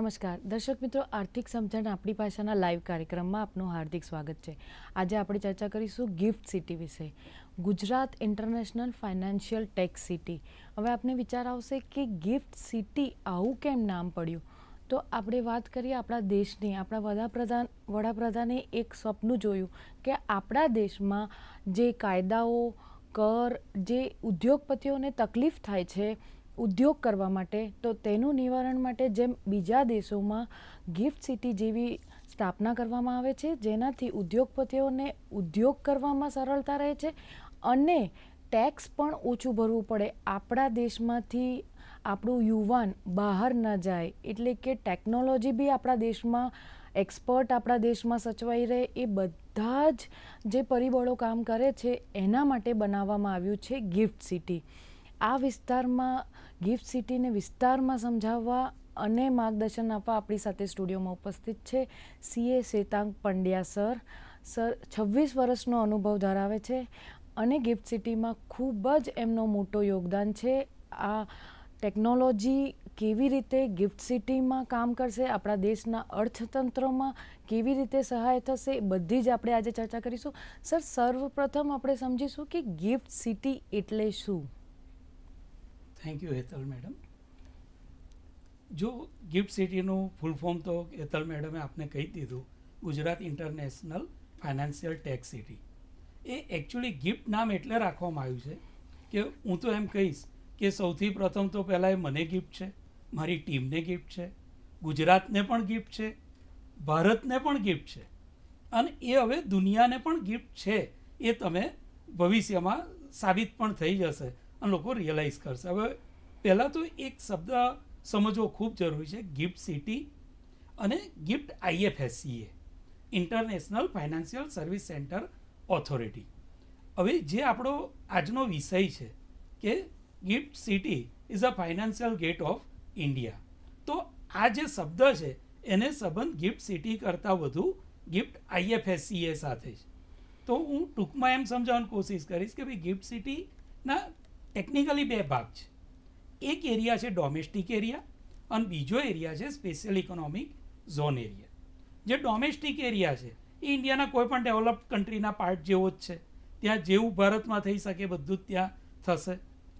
નમસ્કાર. દર્શક મિત્રો, આર્થિક સમજણ આપણી ભાષાના લાઈવ કાર્યક્રમમાં આપનું હાર્દિક સ્વાગત છે. આજે આપણે ચર્ચા કરીશું ગિફ્ટ સિટી વિશે. Gujarat international financial tax city. હવે આપને વિચાર આવશે કે ગિફ્ટ સિટી આવું કેમ નામ પડ્યું? તો આપણે વાત કરીએ આપણા દેશની. આપણા વડાપ્રધાન, વડાપ્રધાને એક સ્વપ્નું જોયું કે આપણા દેશમાં જે કાયદાઓ, કર, જે ઉદ્યોગપતિઓને તકલીફ થાય છે ઉદ્યોગ કરવા માટે, તો તેનું નિવારણ માટે જેમ બીજા દેશોમાં ગિફ્ટ સિટી જેવી સ્થાપના કરવામાં આવે છે, જેનાથી ઉદ્યોગપતિઓને ઉદ્યોગ કરવામાં સરળતા રહે છે અને ટેક્સ પણ ઓછું ભરવું પડે. આપણા દેશમાંથી આપણું યુવાન બહાર ન જાય, એટલે કે ટેકનોલોજી બી આપણા દેશમાં, એક્સપર્ટ આપણા દેશમાં સચવાઈ રહે, એ બધા જ જે પરિબળો કામ કરે છે, એના માટે બનાવવામાં આવ્યું છે ગિફ્ટ સિટી. આ વિસ્તારમાં ગિફ્ટ સિટીને વિસ્તારમાં સમજાવવા અને માર્ગદર્શન આપવા આપણી સાથે સ્ટુડિયોમાં ઉપસ્થિત છે CA Shwetang Pandya sir. Sir, છવ્વીસ વર્ષનો અનુભવ ધરાવે છે અને ગિફ્ટ સિટીમાં ખૂબ જ એમનો મોટો યોગદાન છે. આ ટેકનોલોજી કેવી રીતે ગિફ્ટ સિટીમાં કામ કરશે, આપણા દેશના અર્થતંત્રમાં કેવી રીતે સહાય થશે બધી જ આપણે આજે ચર્ચા કરીશું. સર, સર્વપ્રથમ આપણે સમજીશું કે ગિફ્ટ સિટી એટલે શું? થેન્ક યુ હેતલ મેડમ જો ગિફ્ટ સિટીનું ફૂલ ફોર્મ તો હેતલ મેડમે આપને કહી દીધું, Gujarat international financial tax city એ એકચ્યુઅલી ગિફ્ટ નામ એટલે રાખવામાં આવ્યું છે કે હું તો એમ કહીશ કે સૌથી પ્રથમ તો પહેલાં એ મને ગિફ્ટ છે, મારી ટીમને ગિફ્ટ છે, ગુજરાતને પણ ગિફ્ટ છે, ભારતને પણ ગિફ્ટ છે. અને એ હવે દુનિયાને પણ ગિફ્ટ છે, એ તમે ભવિષ્યમાં સાબિત પણ થઈ જશે. અને લોકો રિયલાઇઝ કરશે. હવે પહેલાં તો એક શબ્દ સમજવો ખૂબ જરૂરી છે ગિફ્ટ સિટી અને gift IFSCA international financial service centre authority હવે જે આપણો આજનો વિષય છે કે gift city is a financial gate of India તો આ જે શબ્દ છે, એને સંબંધ ગિફ્ટ સિટી કરતાં વધુ ગિફ્ટ આઈએફએસસીએ સાથે છે. તો હું ટૂંકમાં એમ સમજાવવાની કોશિશ કરીશ કે ભાઈ ગિફ્ટ સિટીના ટેકનિકલી બે ભાગ છે. એક એરિયા છે ડોમેસ્ટિક એરિયા અને બીજો એરિયા છે સ્પેશિયલ ઇકોનોમિક ઝોન એરિયા જે ડોમેસ્ટિક એરિયા છે, એ ઇન્ડિયાના કોઈ પણ ડેવલપ્ડ કન્ટ્રીના પાર્ટ જેવો જ છે. ત્યાં જેવું ભારતમાં થઈ શકે બધું જ ત્યાં થશે.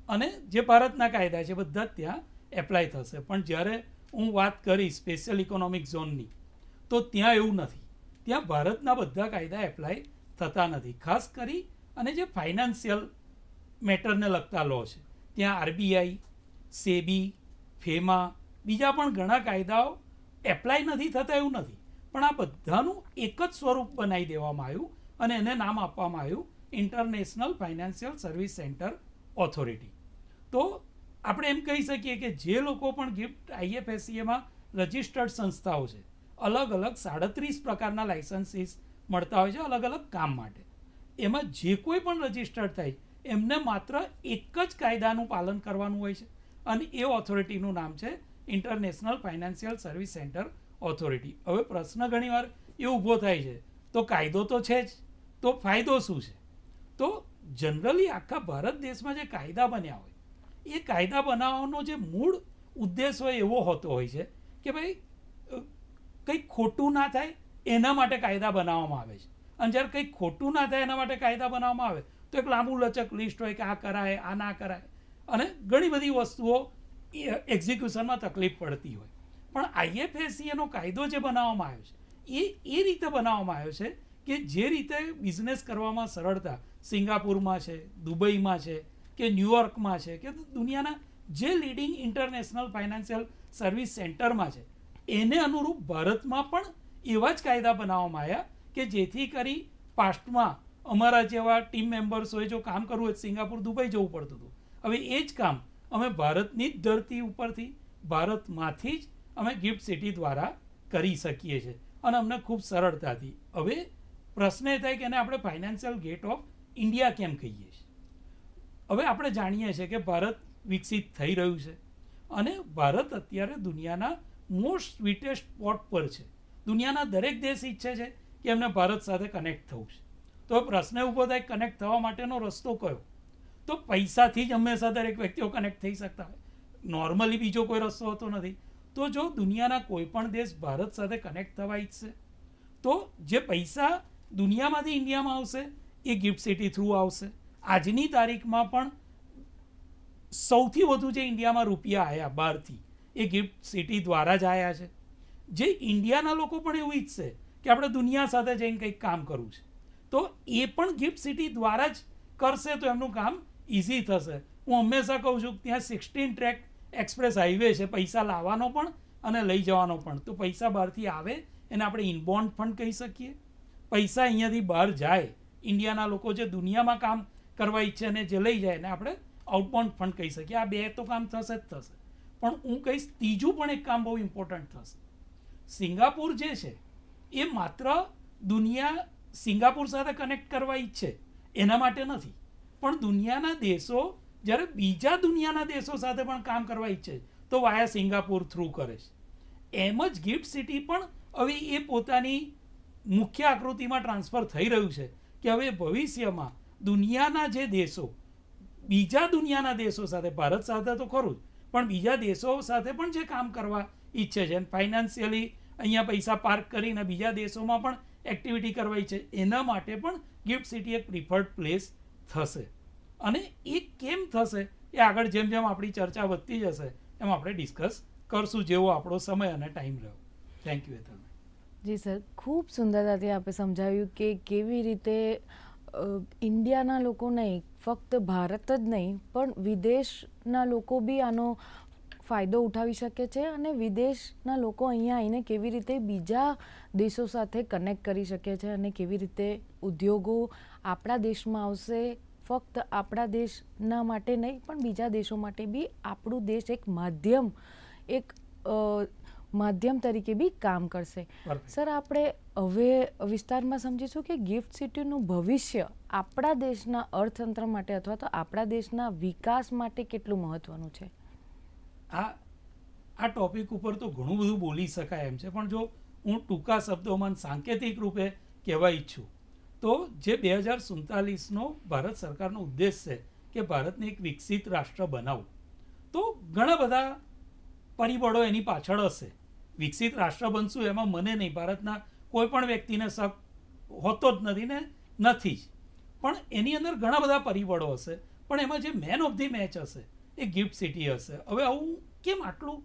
અને જે ભારતના કાયદા છે બધા જ ત્યાં એપ્લાય થશે. પણ જ્યારે હું વાત કરીશ સ્પેશિયલ ઇકોનોમિક ઝોનની તો ત્યાં એવું નથી. ત્યાં ભારતના બધા કાયદા એપ્લાય થતા નથી. ખાસ કરી અને જે ફાઇનાન્શિયલ મેટરને લગતા લો છે. ત્યાં આરબીઆઈ, સેબી, ફેમા, બીજા પણ ઘણા કાયદાઓ એપ્લાય નથી થતા એવું નથી. પણ આ બધાનું એક જ સ્વરૂપ બનાવી દેવામાં આવ્યું અને એને નામ આપવામાં આવ્યું international financial service centre authority તો આપણે એમ કહી શકીએ કે જે લોકો પણ ગિફ્ટ આઈએફએસસીએમાં રજિસ્ટર્ડ સંસ્થાઓ છે, અલગ અલગ સાડત્રીસ પ્રકારના લાઇસન્સીસ મળતા હોય છે અલગ અલગ કામ માટે. એમાં જે કોઈ પણ રજિસ્ટર્ડ થાય એમને માત્ર એક જ કાયદાનું પાલન કરવાનું હોય છે. અને એ ઓથોરિટીનું નામ છે international financial service centre authority હવે પ્રશ્ન ઘણીવાર એ ઊભો થાય છે, તો કાયદો તો છે જ, તો ફાયદો શું છે? તો જનરલી આખા ભારત દેશમાં જે કાયદા બન્યા હોય, એ કાયદા બનાવવાનો જે મૂળ ઉદ્દેશ હોય એવો હોતો હોય છે કે ભાઈ કંઈક ખોટું ના થાય એના માટે કાયદા બનાવવામાં આવે છે. અને જ્યારે કંઈક ખોટું ના થાય એના માટે કાયદા બનાવવામાં આવે તો એક લાંબુ લચક લિસ્ટ હોય કે આ કરાય, આ ના કરાય. અને ઘણી બધી વસ્તુઓ એક્ઝિક્યુશનમાં તકલીફ પડતી હોય. પણ આઈએફએસસી એનો કાયદો જે બનાવવામાં આવ્યો છે, એ એ રીતે બનાવવામાં આવ્યો છે કે જે રીતે બિઝનેસ કરવામાં સરળતા, સિંગાપુરમાં છે, દુબઈમાં છે, કે ન્યુયોર્કમાં છે, કે દુનિયાના જે લીડિંગ ઇન્ટરનેશનલ ફાઇનાન્શિયલ સર્વિસ સેન્ટરમાં છે, એને અનુરૂપ ભારતમાં પણ એવા જ કાયદા બનાવવામાં આવ્યા કે જેથી કરી પાસ્ટમાં અમારા જેવા ટીમ મેમ્બર્સોએ જો કામ કરવું હોય સિંગાપુર, દુબઈ જવું પડતું હતું. હવે એ જ કામ અમે ભારતની જ ધરતી ઉપરથી, ભારતમાંથી જ અમે ગિફ્ટ સિટી દ્વારા કરી શકીએ છીએ. અને અમને ખૂબ સરળતાથી. હવે પ્રશ્ન એ થાય કે એને આપણે ફાઇનાન્શિયલ ગેટ ઓફ ઇન્ડિયા કેમ કહીએ છીએ? હવે આપણે જાણીએ છીએ કે ભારત વિકસિત થઈ રહ્યું છે. અને ભારત અત્યારે દુનિયાના મોસ્ટ સ્વીટેસ્ટ સ્પોટ પર છે. દુનિયાના દરેક દેશ ઈચ્છે છે કે એમને ભારત સાથે કનેક્ટ થવું છે. તો પ્રશ્ન ઊભો થાય કનેક્ટ થવા માટેનો રસ્તો કયો? તો પૈસાથી જ હંમેશા દરેક વ્યક્તિઓ કનેક્ટ થઈ શકતા હોય. નોર્મલી બીજો કોઈ રસ્તો હોતો નથી. તો જો દુનિયાના કોઈ પણ દેશ ભારત સાથે કનેક્ટ થવા ઈચ્છશે તો જે પૈસા દુનિયામાંથી ઇન્ડિયામાં આવશે, એ ગિફ્ટ સિટી થ્રુ આવશે. આજની તારીખમાં પણ સૌથી વધુ જે ઇન્ડિયામાં રૂપિયા આવ્યા બહારથી, એ ગિફ્ટ સિટી દ્વારા જ આવ્યા છે. જે ઇન્ડિયાના લોકો પણ એવું ઈચ્છશે કે આપણે દુનિયા સાથે જઈને કંઈક કામ કરવું છે. તો એ પણ ગિફ્ટ સિટી દ્વારા જ કરશે તો એમનું કામ ઇઝી થશે. હું હંમેશા કહું છું, ત્યાં સિક્સટીન ટ્રેક એક્સપ્રેસ હાઈવે છે. પૈસા લાવવાનો પણ અને લઈ જવાનો પણ. તો પૈસા બહારથી આવે એને આપણે ઇનબોન્ડ ફંડ કહી શકીએ. પૈસા અહીંયાથી બહાર જાય. ઇન્ડિયાના લોકો જે દુનિયામાં કામ કરવા ઈચ્છે અને જે લઈ જાય એને આપણે આઉટબોન્ડ ફંડ કહી શકીએ. આ બે તો કામ થશે જ થશે. પણ હું કહીશ, ત્રીજું પણ એક કામ બહુ ઇમ્પોર્ટન્ટ થશે. સિંગાપુર જે છે, એ માત્ર દુનિયા સિંગાપુર સાથે કનેક્ટ કરવા ઈચ્છે, એના માટે નથી. પણ દુનિયાના દેશો, જ્યારે બીજા દુનિયાના દેશો સાથે પણ કામ કરવા ઈચ્છે, તો વાયા સિંગાપુર થ્રુ કરે છે. એમ જ ગિફ્ટ સિટી પણ હવે એ પોતાની મુખ્ય આકૃતિમાં ટ્રાન્સફર થઈ રહ્યું છે કે હવે ભવિષ્યમાં દુનિયાના જે દેશો, બીજા દુનિયાના દેશો સાથે, ભારત સાથે તો ખરું જ, પણ બીજા દેશો સાથે પણ જે કામ કરવા ઈચ્છે છે ફાઇનાન્શિયલી અહીંયા પૈસા પાર્ક કરીને બીજા દેશોમાં પણ એક્ટિવિટી કરવાઈ છે. એના માટે પણ ગિફ્ટ સિટી એક પ્રિફર્ડ પ્લેસ થશે. અને એ કેમ થશે? એ આગળ જેમ જેમ આપણી ચર્ચા વધતી જશે, એમ આપણે ડિસ્કસ કરશું જેવો આપણો સમય અને ટાઈમ રહ્યો. Thank you Hetal ji sir, ખૂબ સુંદરતાથી આપે સમજાવ્યું કે કેવી રીતે ઇન્ડિયાના લોકો નહીં, ફક્ત ભારત જ નહીં, પણ વિદેશના લોકો બી આનો ફાયદો ઉઠાવી શકે છે અને વિદેશના લોકો અહીંયા આવીને કેવી રીતે બીજા દેશો સાથે કનેક્ટ કરી શકે છે અને કેવી રીતે ઉદ્યોગો આપણા દેશમાં આવશે ફક્ત આપણા દેશના માટે નહીં પણ બીજા દેશો માટે બી આપણું દેશ એક માધ્યમ એક માધ્યમ તરીકે બી કામ કરશે. સર આપણે હવે વિસ્તારમાં સમજીશું કે ગિફ્ટ સિટીનું ભવિષ્ય આપણા દેશના અર્થતંત્ર માટે અથવા તો આપણા દેશના વિકાસ માટે કેટલું મહત્વનું છે? આ આ ટોપિક ઉપર તો ઘણું બધું બોલી શકાય એમ છે, પણ જો હું ટૂંકા શબ્દોમાં સાંકેતિક રૂપે કહેવા ઈચ્છું, તો જે બે હજાર સુડતાલીસનો ભારત સરકારનો ઉદ્દેશ છે કે ભારતને એક વિકસિત રાષ્ટ્ર બનાવવું તો ઘણા બધા પરિબળો એની પાછળ હશે. વિકસિત રાષ્ટ્ર બનશું એમાં મને નહીં, ભારતના કોઈ પણ વ્યક્તિને શક હોતો જ નથી ને, નથી જ. પણ એની અંદર ઘણા બધા પરિબળો હશે, પણ એમાં જે મેન ઓફ ધી મેચ હશે એ ગિફ્ટ સિટી હશે. હવે હું કેમ આટલું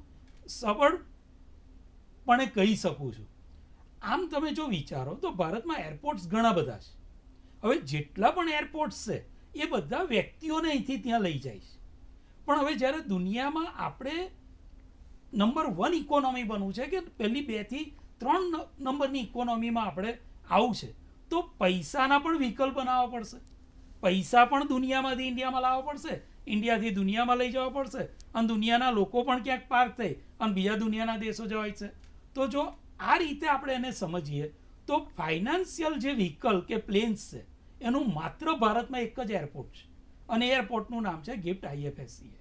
સબળપણે કહી શકું છું? આમ તમે જો વિચારો તો ભારતમાં એરપોર્ટ્સ ઘણા બધા છે. હવે જેટલા પણ એરપોર્ટ્સ છે, એ બધા વ્યક્તિઓને અહીંથી ત્યાં લઈ જાય છે. પણ હવે જ્યારે દુનિયામાં આપણે નંબર વન ઇકોનોમી બનવું છે કે પહેલી બેથી ત્રણ નંબરની ઇકોનોમીમાં આપણે આવું છે, તો પૈસાના પણ વિકલ્પ બનાવવા પડશે. પૈસા પણ દુનિયામાંથી ઇન્ડિયામાં લાવવા પડશે. ઇન્ડિયાથી દુનિયામાં લઈ જવા પડશે અને દુનિયાના લોકો પણ ક્યાંક પાર્ક થઈ અને બીજા દુનિયાના દેશો જવાય છે. તો જો આ રીતે આપણે એને સમજીએ, તો ફાઇનાન્શિયલ જે વ્હીકલ કે પ્લેન્સ છે, એનું માત્ર ભારતમાં એક જ એરપોર્ટ છે. અને એરપોર્ટનું નામ છે ગિફ્ટ આઈએફએસસી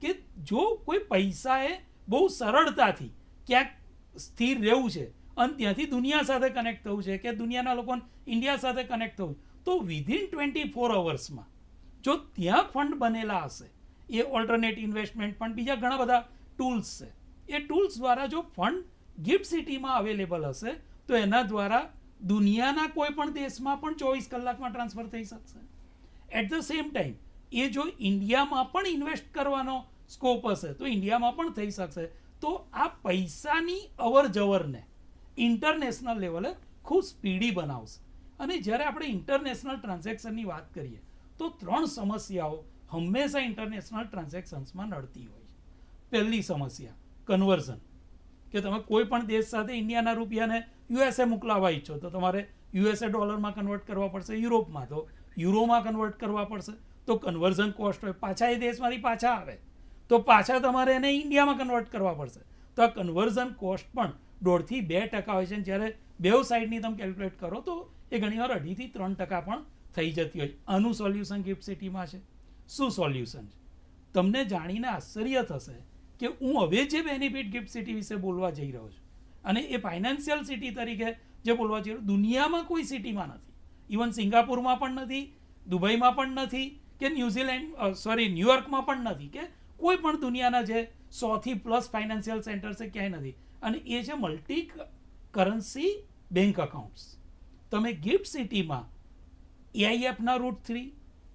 કે જો કોઈ પૈસાએ બહુ સરળતાથી ક્યાંક સ્થિર રહેવું છે અને ત્યાંથી દુનિયા સાથે કનેક્ટ થવું છે કે દુનિયાના લોકોને ઇન્ડિયા સાથે કનેક્ટ થવું તો વિધિન ટ્વેન્ટી ફોર અવર્સમાં જો ત્યાં ફંડ બનેલા હશે, એ ઓલ્ટરનેટ ઇન્વેસ્ટમેન્ટ ફંડ બીજા ઘણા બધા ટૂલ્સ છે. એ ટૂલ્સ દ્વારા જો ફંડ ગિફ્ટ સિટીમાં અવેલેબલ હશે, તો એના દ્વારા દુનિયાના કોઈ પણ દેશમાં પણ ચોવીસ કલાકમાં ટ્રાન્સફર થઈ શકશે. એટ ધ સેમ ટાઈમ એ જો ઇન્ડિયામાં પણ ઇન્વેસ્ટ કરવાનો સ્કોપ હશે, તો ઇન્ડિયામાં પણ થઈ શકશે. તો આ પૈસાની અવર જવરને ઇન્ટરનેશનલ લેવલે ખૂબ સ્પીડી બનાવશે. અને જ્યારે આપણે ઇન્ટરનેશનલ ટ્રાન્ઝેક્શનની વાત કરીએ તો ત્રણ સમસ્યાઓ હંમેશા ઇન્ટરનેશનલ ટ્રાન્ઝેક્શન્સમાં નડતી હોય છે. પહેલી સમસ્યા કન્વર્ઝન કે તમે કોઈ પણ દેશ સાથે ઇન્ડિયાના રૂપિયાને યુએસએ મોકલાવવા ઈચ્છો, તો તમારે યુએસએ ડોલરમાં કન્વર્ટ કરવા પડશે, યુરોપમાં. તો યુરોમાં કન્વર્ટ કરવા પડશે. તો કન્વર્ઝન કોસ્ટ હોય, પાછા એ દેશમાંથી પાછા આવે. તો પાછા તમારે એને ઇન્ડિયામાં કન્વર્ટ કરવા પડશે. તો આ કન્વર્ઝન કોસ્ટ પણ દોઢથી બે ટકા હોય છે. જ્યારે બેઉ સાઈડની તમે કેલ્ક્યુલેટ કરો, તો એ ઘણીવાર અઢીથી ત્રણ ટકા પણ થઈ જતી હોય. આનું સોલ્યુશન ગિફ્ટ સિટીમાં છે. શું સોલ્યુશન છે? તમને જાણીને આશ્ચર્ય થશે કે હું હવે જે બેનિફિટ ગિફ્ટ સિટી વિશે બોલવા જઈ રહ્યો છું અને એ ફાઇનાન્શિયલ સિટી તરીકે જે બોલવા જઈ રહ્યો દુનિયામાં કોઈ સિટીમાં નથી. ઇવન સિંગાપુરમાં પણ નથી, દુબઈમાં પણ નથી કે ન્યુઝીલેન્ડ સોરી ન્યુયોર્કમાં પણ નથી કે કોઈ પણ દુનિયાના જે સોથી પ્લસ ફાઇનાન્શિયલ સેન્ટર છે, ક્યાંય નથી. અને એ છે મલ્ટી કરન્સી બેંક અકાઉન્ટ્સ તમે ગિફ્ટ સિટીમાં એઆઈએફના રૂટ થ્રી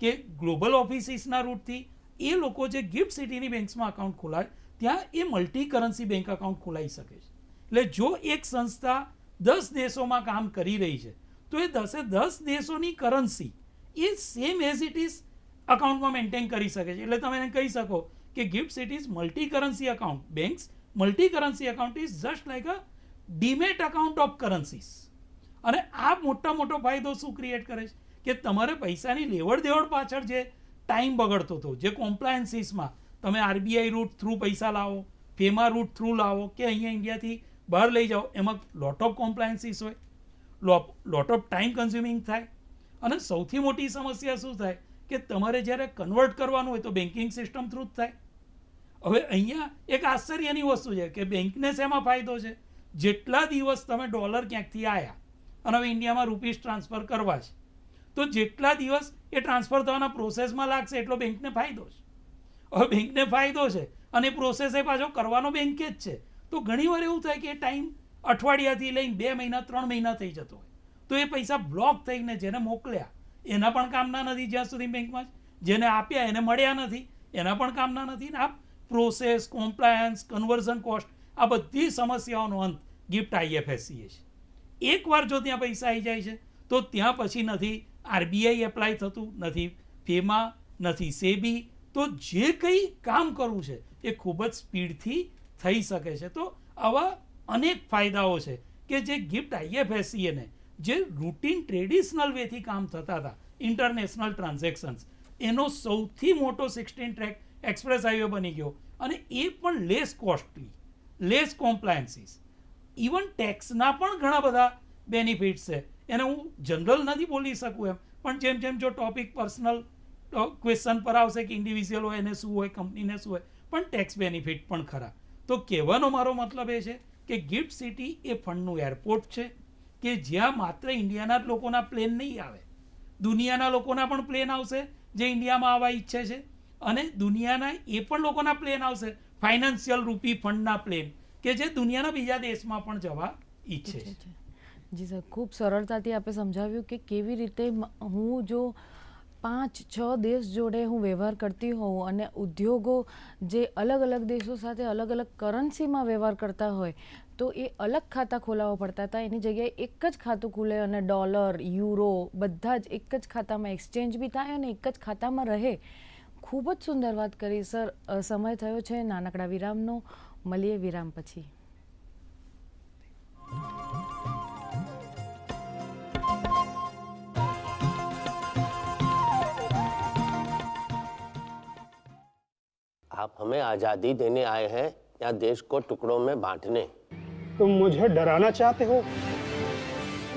કે ગ્લોબલ ઓફિસીસના રૂટથી એ લોકો જે ગિફ્ટ સિટીની બેંક્સમાં અકાઉન્ટ ખોલાય, ત્યાં એ મલ્ટી કરન્સી બેંક અકાઉન્ટ ખોલાઈ શકે છે. એટલે જો એક સંસ્થા દસ દેશોમાં કામ કરી રહી છે, તો એ દસે દસ દેશોની કરન્સી એ સેમ એઝ ઇટ ઇઝ અકાઉન્ટમાં મેન્ટેન કરી શકે છે. એટલે તમે એને કહી શકો કે gift city's multi currency account banks multi currency account is just like a demat account of currencies અને આ મોટા મોટો ફાયદો શું ક્રિએટ કરે છે? કે તમારે પૈસાની લેવડ દેવડ પાછળ જે ટાઈમ બગડતો હતો, જે કોમ્પ્લાયન્સીસમાં તમે આરબીઆઈ રૂટ થ્રુ પૈસા લાવો ફેમા રૂટ થ્રુ લાવો કે અહીંયા ઇન્ડિયાથી બહાર લઈ જાઓ, એમાં લોટ ઓફ કોમ્પ્લાયન્સીસ હોય. લોટ ઓફ ટાઈમ કન્ઝ્યુમિંગ થાય. અને સૌથી મોટી સમસ્યા શું થાય? કે તમારે જ્યારે કન્વર્ટ કરવાનું હોય તો બેન્કિંગ સિસ્ટમ થ્રુ જ થાય. હવે અહીંયા એક આશ્ચર્યની વસ્તુ છે કે બેંકને શેમાં ફાયદો છે? જેટલા દિવસ તમે ડોલર ક્યાંકથી આવ્યા અને હવે ઇન્ડિયામાં રૂપીસ ટ્રાન્સફર કરવા છે તો જેટલા દિવસ એ ટ્રાન્સફર થવાના પ્રોસેસમાં લાગશે, એટલો બેંકને ફાયદો છે. હવે બેંકને ફાયદો છે અને પ્રોસેસ એ પાછો કરવાનો બેંકે જ છે. તો ઘણીવાર એવું થાય કે ટાઈમ અઠવાડિયાથી લઈને બે મહિના, ત્રણ મહિના થઈ જતો હોય. તો એ પૈસા બ્લોક થઈને જેને મોકલ્યા, એના પણ કામના નથી જ્યાં સુધી બેંકમાં. જેને આપ્યા, એને મળ્યા નથી, એના પણ કામના નથી. ને આ પ્રોસેસ કોમ્પ્લાયન્સ કન્વર્ઝન કોસ્ટ આ બધી સમસ્યાઓનો અંત ગિફ્ટ આઈએફએસસીએ છે. એકવાર જો ત્યાં પૈસા આવી જાય છે, તો ત્યાં પછી નથી આરબીઆઈ એપ્લાય થતું નથી, ફેમા નથી, સેબી. તો જે કંઈ કામ કરવું છે, એ ખૂબ જ સ્પીડથી થઈ શકે છે. તો આવા અનેક ફાયદાઓ છે કે જે ગિફ્ટ આઈએફએસસીએને જે રૂટીન ટ્રેડિશનલ વેથી કામ થતા હતા ઇન્ટરનેશનલ ટ્રાન્ઝેક્શન્સ એનો સૌથી મોટો સિક્સટીન ટ્રેક એક્સપ્રેસ હાઈવે બની ગયો. અને એ પણ less costly less compliances even ટેક્સના પણ ઘણા બધા બેનિફિટ્સ છે. એને હું જનરલ નથી બોલી શકું એમ. પણ જેમ જેમ જો ટોપિક પર્સનલ ક્વેશ્ચન પર આવશે કે ઇન્ડિવિજ્યુઅલ હોય એને શું હોય કંપનીને શું હોય પણ ટેક્સ બેનિફિટ પણ ખરા. તો કહેવાનો મારો મતલબ એ છે કે ગિફ્ટ સિટી એ ફંડનું એરપોર્ટ છે કે જ્યાં માત્ર ઇન્ડિયાના જ લોકોના પ્લેન નહીં આવે. દુનિયાના લોકોના પણ પ્લેન આવશે જે ઇન્ડિયામાં આવવા ઈચ્છે છે અને દુનિયાના એ પણ લોકોના પ્લેન આવશે ફાઇનાન્શિયલ રૂપી ફંડના પ્લેન કે જે દુનિયાના બીજા દેશમાં પણ જવા ઈચ્છે છે. જી સર, ખૂબ સરળતાથી આપે સમજાવ્યું કે કેવી રીતે હું જો પાંચ, છ દેશ જોડે હું વ્યવહાર કરતી હોઉં અને ઉદ્યોગો જે અલગ અલગ દેશો સાથે અલગ અલગ કરન્સીમાં વ્યવહાર કરતા હોય, તો એ અલગ ખાતા ખોલાવવા પડતા હતા. એની જગ્યાએ એક જ ખાતું ખુલે અને ડોલર, યુરો બધા જ એક જ ખાતામાં એક્સચેન્જ બી થાય અને એક જ ખાતામાં રહે. ખૂબ જ સુંદર વાત કરી સર. સમય થયો છે નાનકડા વિરામનો. મળીએ વિરામ પછી. आप हमें आज़ादी देने आए हैं या देश को टुकड़ों में बांटने? तुम मुझे डराना चाहते हो?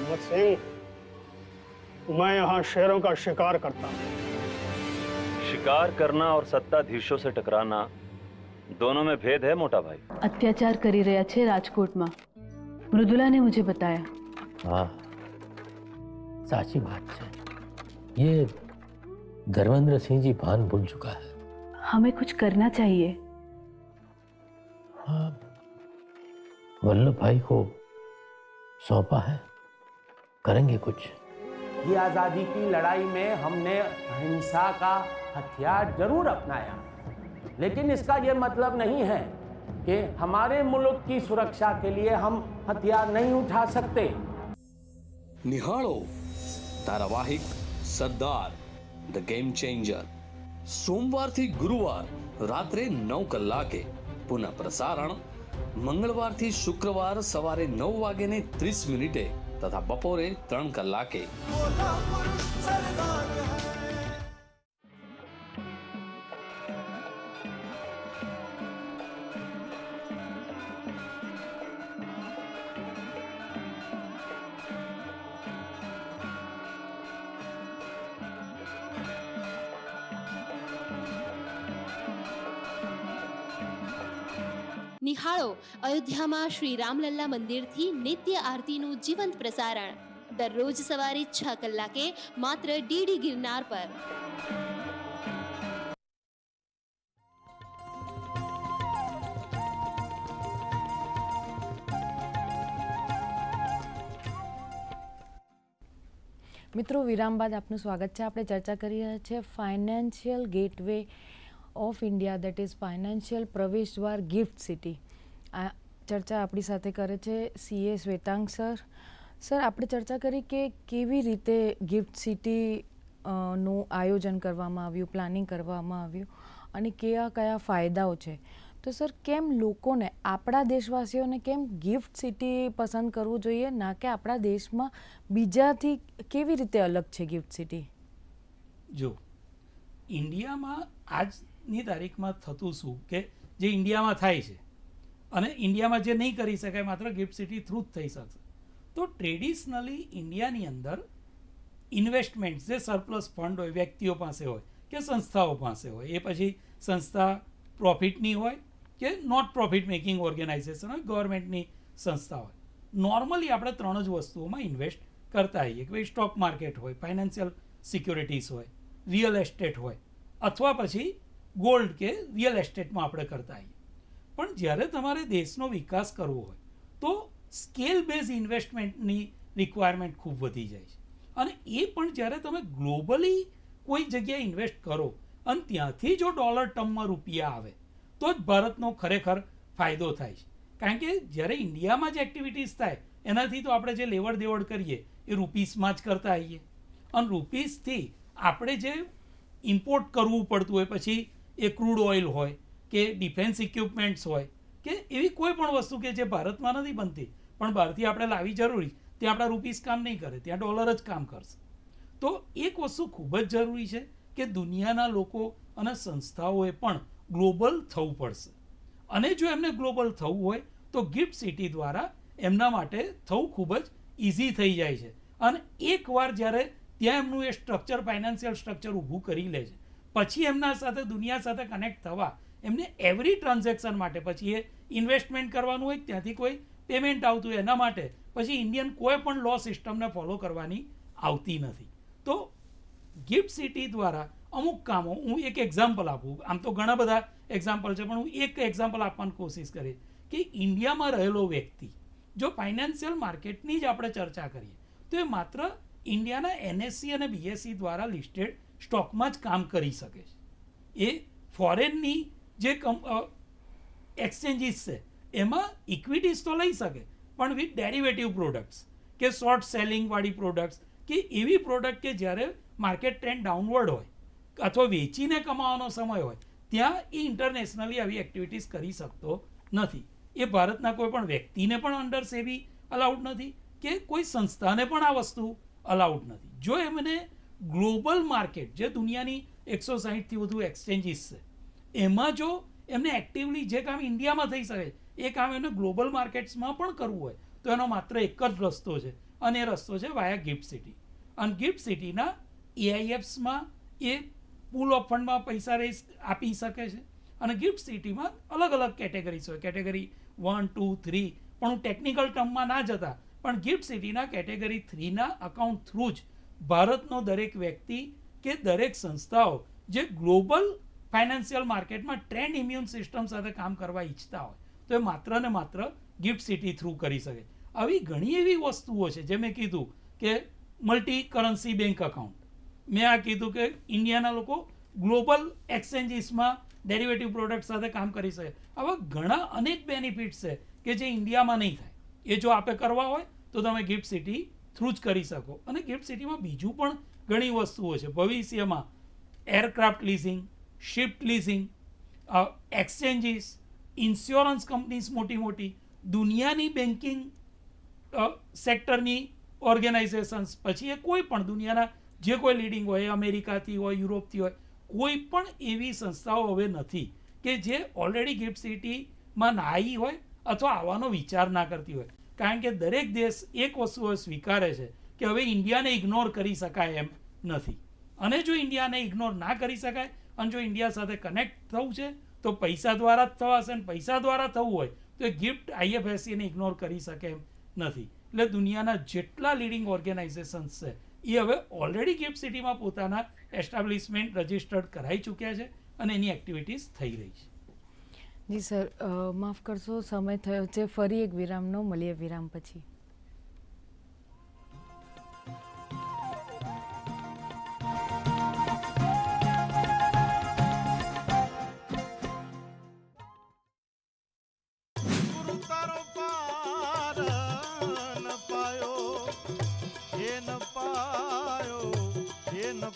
सिंह मैं यहाँ शेरों का शिकार करता हूँ। शिकार करना और सत्ताधीशों से टकराना दोनों में भेद है मोटा भाई। अत्याचार કરી राजकोट છે मृदुला ने मुझे बताया। हाँ સાચી बात है। ये धर्मेंद्र सिंह जी भान भूल चुका है। हमें कुछ करना चाहिए। हाँ। वल्लभ भाई को सौंपा है। करेंगे कुछ। ये आज़ादी की लड़ाई में हमने अहिंसा का हथियार ज़रूर अपनाया। लेकिन इसका यह मतलब नहीं है कि हमारे मुल्क की सुरक्षा के लिए हम हथियार नहीं उठा सकते। निहारो धारावाहिक सरदार द गेम चेंजर। સોમવારથી ગુરુવાર, રાત્રે નવ કલાકે. પુનઃ પ્રસારણ, મંગળવારથી શુક્રવાર સવારે નવ વાગે ત્રીસ મિનિટે તથા બપોરે ત્રણ કલાકે. નિખાળો અયોધ્યામાં શ્રી રામલલ્લા મંદિરથી નિત્ય આરતીનું જીવંત પ્રસારણ. દરરોજ સવારે છ કલાકે માત્ર ડીડી ગિરનાર પર. મિત્રો, વિરામ બાદ આપનું સ્વાગત છે. આપણે ચર્ચા કરી રહ્યા છે financial gateway of India that is financial પ્રવેશદ્વાર ગિફ્ટ સિટી. આ ચર્ચા આપણી સાથે કરે છે સીએ શ્વેતાંગ સર. સર, આપણે ચર્ચા કરી કે કેવી રીતે ગિફ્ટ સિટી નું આયોજન કરવામાં આવ્યું, પ્લાનિંગ કરવામાં આવ્યું અને કયા કયા ફાયદાઓ છે? તો સર, કેમ લોકોને, આપણા દેશવાસીઓને કેમ ગિફ્ટ સિટી પસંદ કરવું જોઈએ? ના કે આપણા દેશમાં બીજાથી કેવી રીતે અલગ છે ગિફ્ટ સિટી? જો, ઇન્ડિયામાં આજની તારીખમાં થતું શું કે જે ઇન્ડિયામાં થાય છે અને ઇન્ડિયામાં જે નહીં કરી શકાય, માત્ર ગિફ્ટ સિટી થ્રુ જ થઈ શકશે. તો ટ્રેડિશનલી ઇન્ડિયાની અંદર ઇન્વેસ્ટમેન્ટ, જે સરપ્લસ ફંડ હોય, વ્યક્તિઓ પાસે હોય કે સંસ્થાઓ પાસે હોય, એ પછી સંસ્થા પ્રોફિટની હોય કે નોટ પ્રોફિટ મેકિંગ ઓર્ગેનાઇઝેશન હોય, ગવર્મેન્ટની સંસ્થા હોય. નોર્મલી આપણે ત્રણ જ વસ્તુઓમાં ઇન્વેસ્ટ કરતા હોઈએ. કે ભાઈ સ્ટોક માર્કેટ હોય, ફાઇનાન્શિયલ સિક્યોરિટીઝ હોય, રિયલ એસ્ટેટ હોય, અથવા પછી ગોલ્ડ કે રિયલ એસ્ટેટમાં આપણે કરતા હોઈએ. પણ જ્યારે તમારે દેશનો વિકાસ કરવો હોય, તો સ્કેલ બેઝ ઇન્વેસ્ટમેન્ટની રિક્વાયરમેન્ટ ખૂબ વધી જાય છે. અને એ પણ જ્યારે તમે ગ્લોબલી કોઈ જગ્યાએ ઇન્વેસ્ટ કરો અને ત્યાંથી જો ડોલર ટર્મમાં રૂપિયા આવે, તો જ ભારતનો ખરેખર ફાયદો થાય છે. કારણ કે જ્યારે ઇન્ડિયામાં જ એક્ટિવિટીઝ થાય, એનાથી તો આપણે જે લેવડ દેવડ કરીએ, એ રૂપીસમાં જ કરતા આવીએ. અને રૂપીસથી આપણે જે ઇમ્પોર્ટ કરવું પડતું હોય, પછી એ ક્રૂડ ઓઇલ હોય કે ડિફેન્સ ઇક્વિપમેન્ટ્સ હોય, કે એવી કોઈ પણ વસ્તુ કે જે ભારતમાં નથી બનતી, પણ બહારથી આપણે લાવી જરૂરી ત્યાં આપણા રૂપીસ કામ નહીં કરે, ત્યાં ડોલર જ કામ કરશે. તો એક વસ્તુ ખૂબ જ જરૂરી છે કે દુનિયાના લોકો અને સંસ્થાઓએ પણ ગ્લોબલ થવું પડશે. અને જો એમને ગ્લોબલ થવું હોય, તો ગિફ્ટ સિટી દ્વારા એમના માટે થવું ખૂબ જ ઇઝી થઈ જાય છે. અને એકવાર જ્યારે ત્યાં એમનું એ સ્ટ્રક્ચર ફાઇનાન્શિયલ સ્ટ્રક્ચર ઊભું કરી લે છે, પછી એમના સાથે, દુનિયા સાથે કનેક્ટ થવા એમને એવરી ટ્રાન્ઝેક્શન માટે. પછી એ ઇન્વેસ્ટમેન્ટ કરવાનું હોય, ત્યાંથી કોઈ પેમેન્ટ આવતું હોય એના માટે. પછી ઇન્ડિયન કોઈ પણ લો સિસ્ટમને ફોલો કરવાની આવતી નથી. તો ગિફ્ટ સિટી દ્વારા અમુક કામો હું એક એક્ઝામ્પલ આપું. આમ તો ઘણા બધા એક્ઝામ્પલ છે, પણ હું એક એક્ઝામ્પલ આપવાની કોશિશ કરીશ કે ઇન્ડિયામાં રહેલો વ્યક્તિ, જો ફાઇનાન્શિયલ માર્કેટની જ આપણે ચર્ચા કરીએ, તો એ માત્ર ઇન્ડિયાના એનએસસી અને બીએસસી દ્વારા લિસ્ટેડ સ્ટોકમાં જ કામ કરી શકે છે. એ ફોરેનની જે એક્સચેન્જીસ છે, એમાં ઇક્વિટીઝ તો લઈ શકે, પણ વિથ ડેરિવેટિવ પ્રોડક્ટ્સ કે શોર્ટ સેલિંગવાળી પ્રોડક્ટ્સ કે એવી પ્રોડક્ટ કે જ્યારે માર્કેટ ટ્રેન્ડ ડાઉનવર્ડ હોય, અથવા વેચીને કમાવાનો સમય હોય, ત્યાં એ ઇન્ટરનેશનલી આવી એક્ટિવિટીઝ કરી શકતો નથી. એ ભારતના કોઈ પણ વ્યક્તિને પણ અંડર સેવી અલાઉડ નથી, કે કોઈ સંસ્થાને પણ આ વસ્તુ અલાઉડ નથી. જો એમને ગ્લોબલ માર્કેટ જે દુનિયાની એકસો સાહીઠથી વધુ એક્સચેન્જીસ છે એમાં જો એમને એક્ટિવલી જે કામ ઇન્ડિયામાં થઈ શકે, એ કામ એમને ગ્લોબલ માર્કેટ્સમાં પણ કરવું હોય, તો એનો માત્ર એક જ રસ્તો છે. અને એ રસ્તો છે વાયા ગિફ્ટ સિટી અને ગિફ્ટ સિટીના એઆઈએફ્સમાં એ પૂલ ઓફ ફંડમાં પૈસા રેસ આપી શકે છે. અને ગિફ્ટ સિટીમાં અલગ અલગ કેટેગરીઝ હોય. કેટેગરી વન ટુ થ્રી પણ હું ટેકનિકલ ટર્મમાં ના જતા, પણ ગિફ્ટ સિટીના કેટેગરી થ્રીના અકાઉન્ટ થ્રુ જ ભારતનો દરેક વ્યક્તિ કે દરેક સંસ્થાઓ જે ગ્લોબલ ફાઇનાન્શિયલ માર્કેટમાં ટ્રેન્ડ ઇમ્યુન સિસ્ટમ સાથે કામ કરવા ઈચ્છતા હોય, તો એ માત્ર ને માત્ર ગિફ્ટ સિટી થ્રુ કરી શકે. આવી ઘણી એવી વસ્તુઓ છે જે મેં કીધું કે મલ્ટી કરન્સી બેંક અકાઉન્ટ મેં આ કીધું કે ઇન્ડિયાના લોકો ગ્લોબલ એક્સચેન્જીસમાં ડેરિવેટિવ પ્રોડક્ટ સાથે કામ કરી શકે. આવા ઘણા અનેક બેનિફિટ્સ છે કે જે ઇન્ડિયામાં નહીં થાય. એ જો આપે કરવા હોય, તો તમે ગિફ્ટ સિટી થ્રુ જ કરી શકો. અને ગિફ્ટ સિટીમાં બીજું પણ ઘણી વસ્તુઓ છે. ભવિષ્યમાં aircraft leasing shift leasing exchanges insurance companies મોટી મોટી, દુનિયાની બેન્કિંગ સેક્ટરની ઓર્ગેનાઇઝેશન્સ પછી એ કોઈ પણ દુનિયાના જે કોઈ લીડિંગ હોય, અમેરિકાથી હોય, યુરોપથી હોય, કોઈ પણ એવી સંસ્થાઓ હવે નથી કે જે ઓલરેડી ગિફ્ટ સિટીમાં ના આવી હોય અથવા આવવાનો વિચાર ના કરતી હોય. કારણ કે દરેક દેશ એક વસ્તુ સ્વીકારે છે કે હવે ઇન્ડિયાને ઇગ્નોર કરી શકાય એમ નથી. અને જો ઇન્ડિયાને ઇગ્નોર ના કરી શકાય અને જો ઇન્ડિયા સાથે કનેક્ટ થવું છે, તો પૈસા દ્વારા જ થવાશે અને પૈસા દ્વારા થવું હોય, તો એ ગિફ્ટ આઈએફએસસીને ઇગ્નોર કરી શકે એમ નથી. એટલે દુનિયાના જેટલા લીડિંગ ઓર્ગેનાઇઝેશન્સ છે, એ હવે ઓલરેડી ગિફ્ટ સિટીમાં પોતાના એસ્ટાબ્લિશમેન્ટ રજિસ્ટર્ડ કરાવી ચૂક્યા છે અને એની એક્ટિવિટીઝ થઈ રહી છે. જી સર માફ કરશો, સમય થયો છે, ફરી એક વિરામનો, મળીએ વિરામ પછી.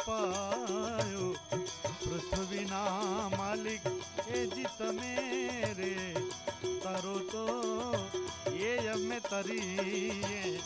અપાયો પૃથ્વીના માલિક એ જી તમે રે તારો તો એ અમે તરીએ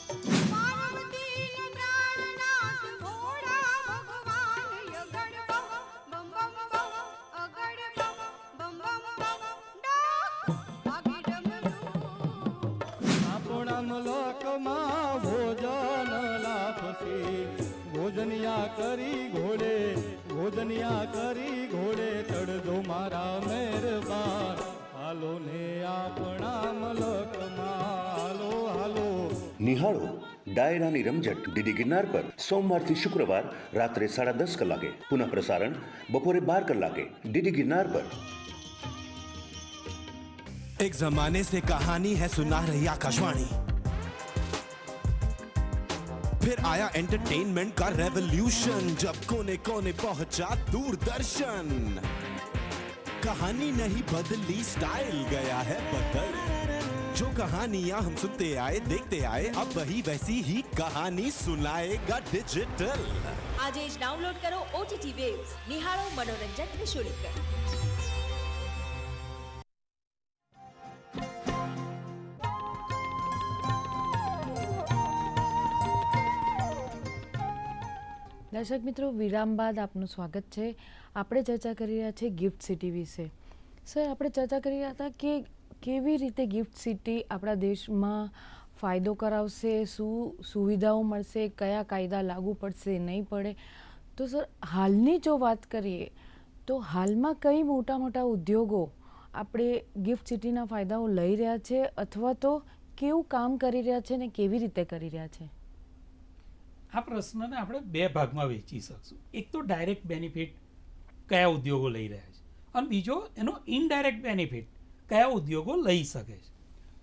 ડાયરાની રમઝટ ડીડી ગિરનાર પર સોમવારથી શુક્રવાર રાત્રે સાડા દસ કલાકે પુનઃ પ્રસારણ બપોરે બાર કલાકે ડીડી ગિરનાર પર एक जमाने से कहानी है सुना रही आकाशवाणी फिर आया एंटरटेनमेंट का रेवोल्यूशन जब कोने कोने पहुंचा दूरदर्शन कहानी नहीं बदली स्टाइल गया है बदल जो कहानियां हम सुनते आए देखते आए अब वही वैसी ही कहानी सुनाएगा डिजिटल આજે જ ડાઉનલોડ કરો ઓટીટી વેવ્સ નિહાળો મનોરંજન નિઃશુલ્ક દર્શક મિત્રો વિરામ બાદ આપનું સ્વાગત છે આપણે ચર્ચા કરી રહ્યા છીએ ગિફ્ટ સિટી વિશે સર આપણે ચર્ચા કરી રહ્યા હતા કે કેવી રીતે ગિફ્ટ સિટી આપણા દેશમાં ફાયદો કરાવશે, શું સુવિધાઓ મળશે, કયા કાયદા લાગુ પડશે, નહીં પડે? તો સર, હાલની જો વાત કરીએ, તો હાલમાં કઈ મોટા મોટા ઉદ્યોગો આપણે ગિફ્ટ સિટીના ફાયદાઓ લઈ રહ્યા છે અથવા તો કેવું કામ કરી રહ્યા છે ને કેવી રીતે કરી રહ્યા છે? આ પ્રશ્નને આપણે બે ભાગમાં વહેંચી શકશું. એક તો ડાયરેક્ટ બેનિફિટ કયા ઉદ્યોગો લઈ રહ્યા છે અને બીજો એનો ઇનડાયરેક્ટ બેનિફિટ કયા ઉદ્યોગો લઈ શકે છે?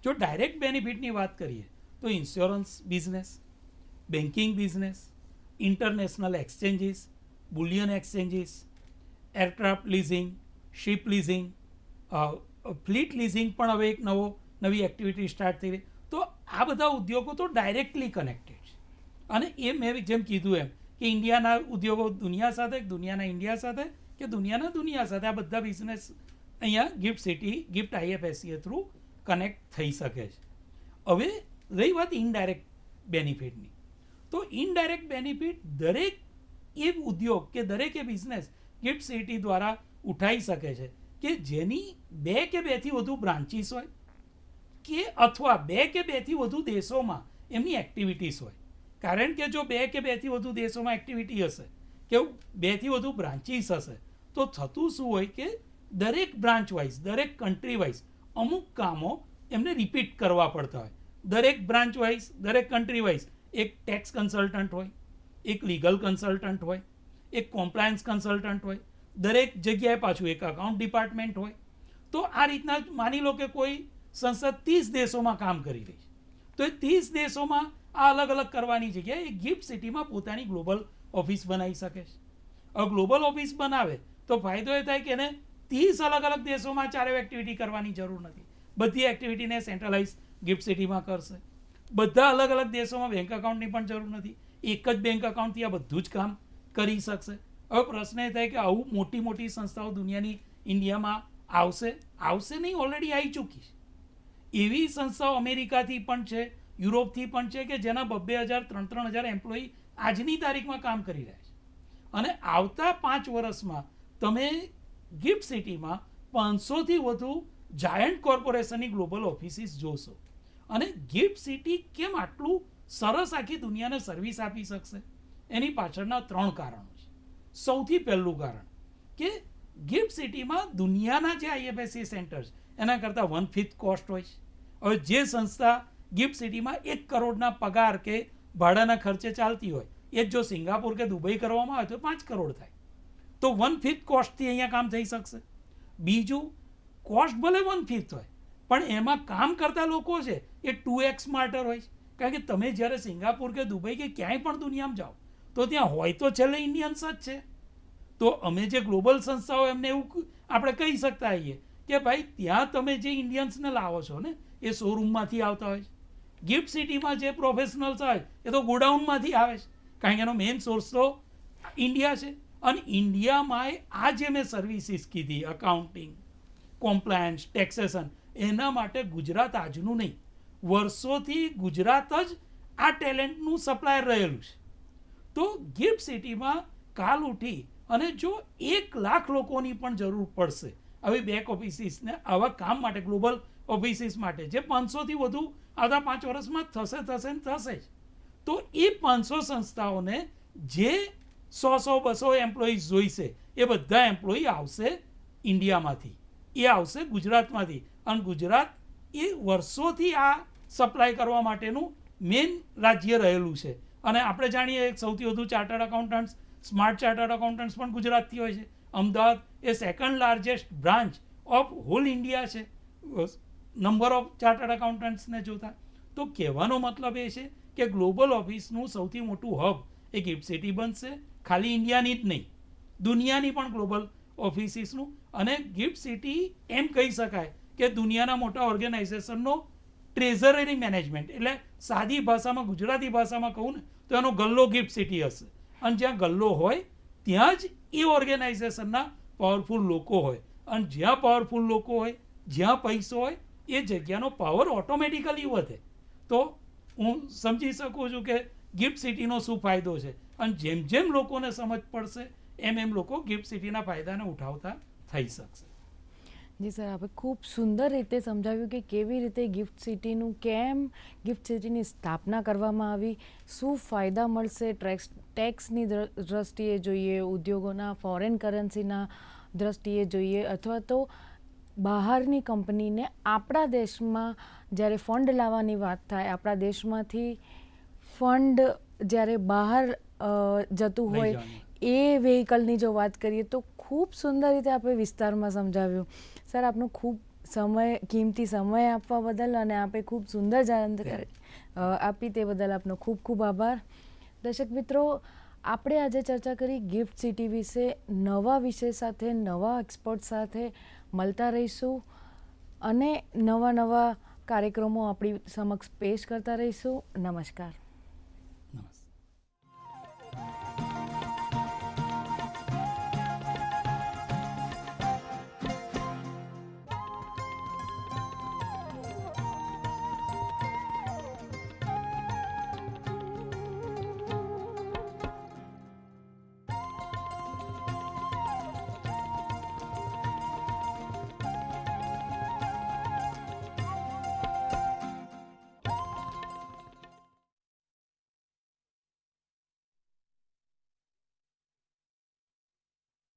જો ડાયરેક્ટ બેનિફિટની વાત કરીએ, તો insurance business banking business international exchanges bullion exchanges aircraft leasing ship leasing fleet leasing પણ હવે એક નવો, નવી એક્ટિવિટી સ્ટાર્ટ થઈ રહી. તો આ બધા ઉદ્યોગો તો ડાયરેક્ટલી કનેક્ટેડ છે. અને એ મેં જેમ કીધું એમ કે ઇન્ડિયાના ઉદ્યોગો દુનિયા સાથે, દુનિયાના ઇન્ડિયા સાથે કે દુનિયાના દુનિયા સાથે, આ બધા બિઝનેસ અહીંયા gift city gift IFSCA through connect થઈ શકે છે. હવે રહી વાત ઇનડાયરેક્ટ બેનિફિટની તો ઇનડાયરેક્ટ બેનિફિટ દરેક એ ઉદ્યોગ કે દરેક એ બિઝનેસ ગિફ્ટ સિટી દ્વારા ઉઠાઈ શકે છે કે જેની બે કે બેથી વધુ બ્રાન્ચીસ હોય કે અથવા બે કે બેથી વધુ દેશોમાં એમની એક્ટિવિટીસ હોય. કારણ કે જો બે કે બેથી વધુ દેશોમાં એક્ટિવિટી હશે, કે બેથી વધુ બ્રાન્ચીસ હશે, તો થતું શું હોય કે દરેક બ્રાન્ચ વાઇઝ દરેક કન્ટ્રી વાઇઝ અમુક કામો એમને રિપીટ કરવા પડતા હોય. દરેક બ્રાન્ચ વાઇઝ દરેક કન્ટ્રી વાઇઝ એક ટેક્સ કન્સલ્ટન્ટ હોય, એક લીગલ કન્સલ્ટન્ટ હોય, એક કોમ્પ્લાયન્સ કન્સલ્ટન્ટ હોય, દરેક જગ્યાએ પાછું એક અકાઉન્ટ ડિપાર્ટમેન્ટ હોય. તો આ રીતના માની લો કે કોઈ સંસદ ત્રીસ દેશોમાં કામ કરી રહી છે. તો એ ત્રીસ દેશોમાં આ અલગ અલગ કરવાની જગ્યાએ એ ગિફ્ટ સિટીમાં પોતાની ગ્લોબલ ઓફિસ બનાવી શકે છે. હવે ગ્લોબલ ઓફિસ બનાવે તો ફાયદો એ થાય કે એને ત્રીસ અલગ અલગ દેશોમાં ચારે એક્ટિવિટી કરવાની જરૂર નથી. બધી એક્ટિવિટીને સેન્ટ્રલાઇઝ ગિફ્ટ સિટીમાં કરશે. બધા અલગ અલગ દેશોમાં બેંક એકાઉન્ટની પણ જરૂર નથી. એક જ બેંક એકાઉન્ટથી આ બધું જ કામ કરી શકશે. હવે પ્રશ્ન એ થાય કે આવું મોટી મોટી સંસ્થાઓ દુનિયાની ઇન્ડિયામાં આવશે? આવશે નહીં ઓલરેડી આવી ચૂકી છે. એવી સંસ્થાઓ અમેરિકાથી પણ છે, યુરોપથી પણ છે કે જેના બબ્બે હજાર, ત્રણ ત્રણ હજાર એમ્પ્લોયી આજની તારીખમાં કામ કરી રહ્યા છે. અને આવતા પાંચ વર્ષમાં તમે ગિફ્ટ સિટીમાં પાંચસોથી વધુ જાયન્ટ કોર્પોરેશનની ગ્લોબલ ઓફિસિસ જોશો. અને ગિફ્ટ સિટી કેમ આટલું સરસ આખી દુનિયાને સર્વિસ આપી શકશે? એની પાછળના ત્રણ કારણો છે. સૌથી પહેલું કારણ કે ગિફ્ટ સિટીમાં દુનિયાના જે આઈએફએસસી સેન્ટર્સ, એના કરતાં વન ફિફ્થ કોસ્ટ હોય છે. હવે જે સંસ્થા ગિફ્ટ સિટીમાં એક કરોડના પગાર કે ભાડાના ખર્ચે ચાલતી હોય, એ જ સિંગાપુર કે દુબઈ કરવામાં આવે તો પાંચ કરોડ થાય. તો વન ફિફ્થ કોસ્ટથી અહીંયા કામ થઈ શકશે. બીજું કોસ્ટ ભલે વન ફિફ્થ હોય, પણ એમાં કામ કરતા લોકો છે, એ ટુ એક્સ સ્માર્ટર હોય છે. કારણ કે તમે જ્યારે સિંગાપુર કે દુબઈ કે ક્યાંય પણ દુનિયામાં જાઓ, તો ત્યાં હોય તો છેલ્લે ઇન્ડિયન્સ જ છે. તો અમે જે ગ્લોબલ સંસ્થાઓ એમને એવું આપણે કહી શકતા હોઈએ કે ભાઈ, ત્યાં તમે જે ઇન્ડિયન્સને લાવો છો ને, એ શોરૂમમાંથી આવતા હોય છે. ગિફ્ટ સિટીમાં જે પ્રોફેશનલ્સ હોય, એ તો ગોડાઉનમાંથી આવે છે. કારણ કે એનો મેઇન સોર્સ તો ઇન્ડિયા છે. અને ઇન્ડિયામાં આ જે મેં સર્વિસીસ કીધી અકાઉન્ટિંગ કોમ્પ્લાયન્સ ટેક્સેશન એના માટે ગુજરાત આજનું નહીં. વર્ષોથી ગુજરાત જ આ ટેલેન્ટનું સપ્લાયર રહેલું છે. તો ગિફ્ટ સિટીમાં કાલ ઉઠી અને જો એક લાખ લોકોની પણ જરૂર પડશે આવી બેક ઓફિસીસને આવા કામ માટે ગ્લોબલ ઓફિસીસ માટે, જે પાંચસોથી વધુ આવતા પાંચ વર્ષમાં થશે થશે ને થશે જ. તો એ પાંચસો સંસ્થાઓને જે સો સો બસો એમ્પ્લોઈઝ જોઈશે. એ બધા એમ્પ્લોયી આવશે ઇન્ડિયામાંથી. એ આવશે ગુજરાતમાંથી. અને ગુજરાત એ વર્ષોથી આ સપ્લાય કરવા માટેનું મેઇન રાજ્ય રહેલું છે. અને આપણે જાણીએ સૌથી વધુ chartered accountants smart chartered accountants પણ ગુજરાતથી હોય છે. અમદાવાદ એ second largest branch of whole India છે. નંબર ઓફ ચાર્ટર્ડ એકાઉન્ટન્ટ્સને જોતા. તો કહેવાનો મતલબ એ છે કે ગ્લોબલ ઓફિસનું સૌથી મોટું હબ એ ગિફ્ટ સિટી બનશે. ખાલી ઇન્ડિયાની જ નહીં, દુનિયાની પણ ગ્લોબલ ઓફિસીસનું અને ગિફ્ટ સિટી એમ કહી શકાય કે દુનિયાના મોટા ઓર્ગેનાઇઝેશનનો ટ્રેઝરરી મેનેજમેન્ટ. એટલે સાદી ભાષામાં, ગુજરાતી ભાષામાં કહું ને, તો એનો ગલ્લો ગિફ્ટ સિટી હશે. અને જ્યાં ગલ્લો હોય, ત્યાં જ એ ઓર્ગેનાઇઝેશનના પાવરફુલ લોકો હોય. અને જ્યાં પાવરફુલ લોકો હોય, જ્યાં પૈસો હોય, એ જગ્યાનો પાવર ઓટોમેટિકલી વધે. તો હું સમજી શકું છું કે ગિફ્ટ સિટીનો શું ફાયદો છે. અને જેમ જેમ લોકોને સમજ પડશે, એમ એમ લોકો ગિફ્ટ સિટીના ફાયદાને ઉઠાવતા થઈ શકશે. જી સર આપણે ખૂબ સુંદર રીતે સમજાવ્યું કે કેવી રીતે ગિફ્ટ સિટીનું કેમ ગિફ્ટ સિટીની સ્થાપના કરવામાં આવી, શું ફાયદા મળશે ટ્રેક્સ, ટેક્સની દ્રષ્ટિએ જોઈએ, ઉદ્યોગોના ફોરેન કરન્સીના દ્રષ્ટિએ જોઈએ, અથવા તો બહારની કંપનીને આપણા દેશમાં જ્યારે ફંડ લાવવાની વાત થાય, આપણા દેશમાંથી ફંડ જ્યારે બહાર જતું હોય એ વેહિકલની જો વાત કરીએ તો ખૂબ સુંદર રીતે આપણે વિસ્તારમાં સમજાવ્યું. સર આપનો ખૂબ સમય કિંમતી સમય આપવા બદલ અને આપે ખૂબ સુંદર જાણકારી આપી તે બદલ આપનો ખૂબ ખૂબ આભાર. દર્શક મિત્રો આપણે આજે ચર્ચા કરી ગિફ્ટ સિટી વિશે નવા વિષય સાથે નવા એક્સપર્ટ સાથે મળતા રહીશું અને નવા નવા કાર્યક્રમો આપણી સમક્ષ પેશ કરતા રહીશું. નમસ્કાર.